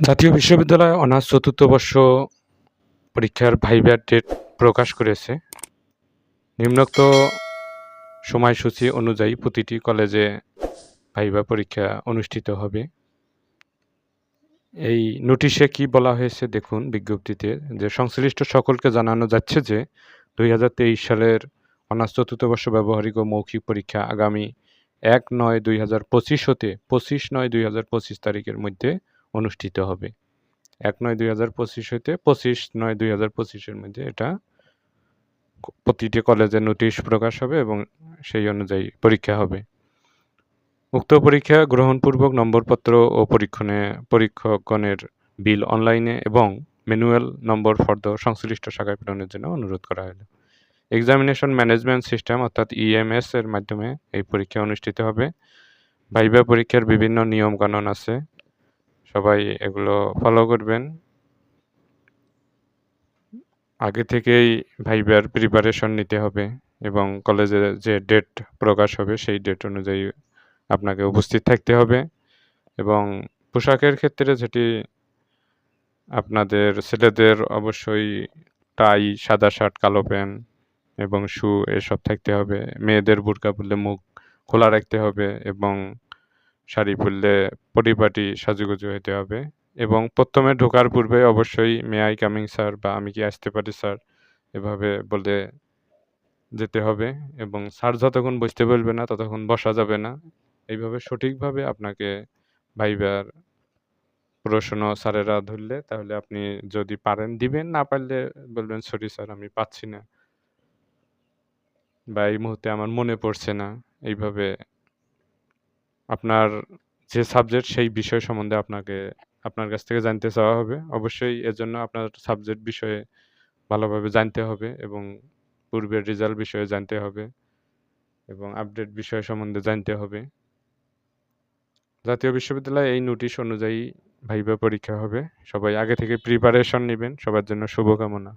জাতীয় বিশ্ববিদ্যালয় অনার্স চতুর্থ বর্ষ পরীক্ষার ভাইবার ডেট প্রকাশ করেছে। নিম্নোক্ত সময়সূচি অনুযায়ী প্রতিটি কলেজে ভাইবা পরীক্ষা অনুষ্ঠিত হবে। এই নোটিশে কি বলা হয়েছে দেখুন বিজ্ঞপ্তিতে, যে সংশ্লিষ্ট সকলকে জানানো যাচ্ছে যে দুই হাজার তেইশ সালের অনার্স চতুর্থ বর্ষ ব্যবহারিক ও মৌখিক পরীক্ষা আগামী এক নয় দুই হাজার পঁচিশ হতে পঁচিশ নয় দুই হাজার পঁচিশ তারিখের মধ্যে অনুষ্ঠিত হবে। এক নয় দুই হাজার পঁচিশ হতে পঁচিশ নয় দুই হাজার পঁচিশের মধ্যে এটা প্রতিটি কলেজে নোটিশ প্রকাশ হবে এবং সেই অনুযায়ী পরীক্ষা হবে। উক্ত পরীক্ষা গ্রহণপূর্বক নম্বরপত্র ও পরীক্ষণে পরীক্ষকগণের বিল অনলাইনে এবং ম্যানুয়াল নম্বর ফর্দ সংশ্লিষ্ট শাখায় প্রেরণের জন্য অনুরোধ করা হলো। এক্সামিনেশন ম্যানেজমেন্ট সিস্টেম অর্থাৎ ইএমএস এর মাধ্যমে এই পরীক্ষা অনুষ্ঠিত হবে। ভাইবা পরীক্ষার বিভিন্ন নিয়ম কানুন আছে। সবাই এগুলো ফলো করবেন। আগে থেকেই ভাইবার প্রিপারেশন নিতে হবে এবং কলেজে যে ডেট প্রকাশ হবে সেই ডেট অনুযায়ী আপনাকে উপস্থিত থাকতে হবে এবং পোশাকের ক্ষেত্রে যেটি আপনাদের ছেলেদের অবশ্যই টাই সাদা শার্ট কালো প্যান্ট এবং শু এসব থাকতে হবে। মেয়েদের বুরকা পরলে মুখ খোলা রাখতে হবে এবং শাড়ি পরলে পরিপাটি সাজুগুজু হতে হবে। এবং প্রথমে ঢোকার পূর্বে অবশ্যই মে আই কামিং স্যার বা আমি কি আসতে পারি স্যার এভাবে বলে যেতে হবে। এবং স্যার যতক্ষণ বসতে বলবে না, ততক্ষণ বসা যাবে না। এইভাবে সঠিকভাবে আপনাকে ভাইবার প্রশ্ন স্যারেরা ধরলে, তাহলে আপনি যদি পারেন, দিবেন, না পারলে বলবেন সরি স্যার আমি পাচ্ছি না। বা এই মুহূর্তে আমার মনে পড়ছে না। এইভাবে আপনার যে সাবজেক্ট সেই বিষয় সম্বন্ধে আপনাকে, আপনার কাছ থেকে জানতে চাওয়া হবে। অবশ্যই এর জন্য আপনার সাবজেক্ট বিষয়ে ভালোভাবে জানতে হবে এবং পূর্বের রেজাল্ট বিষয়ে জানতে হবে এবং আপডেট বিষয় সম্বন্ধে জানতে হবে। জাতীয় বিশ্ববিদ্যালয়ে এই নোটিশ অনুযায়ী ভাইবা পরীক্ষা হবে। সবাই আগে থেকে প্রিপারেশন নেবেন। সবার জন্য শুভকামনা।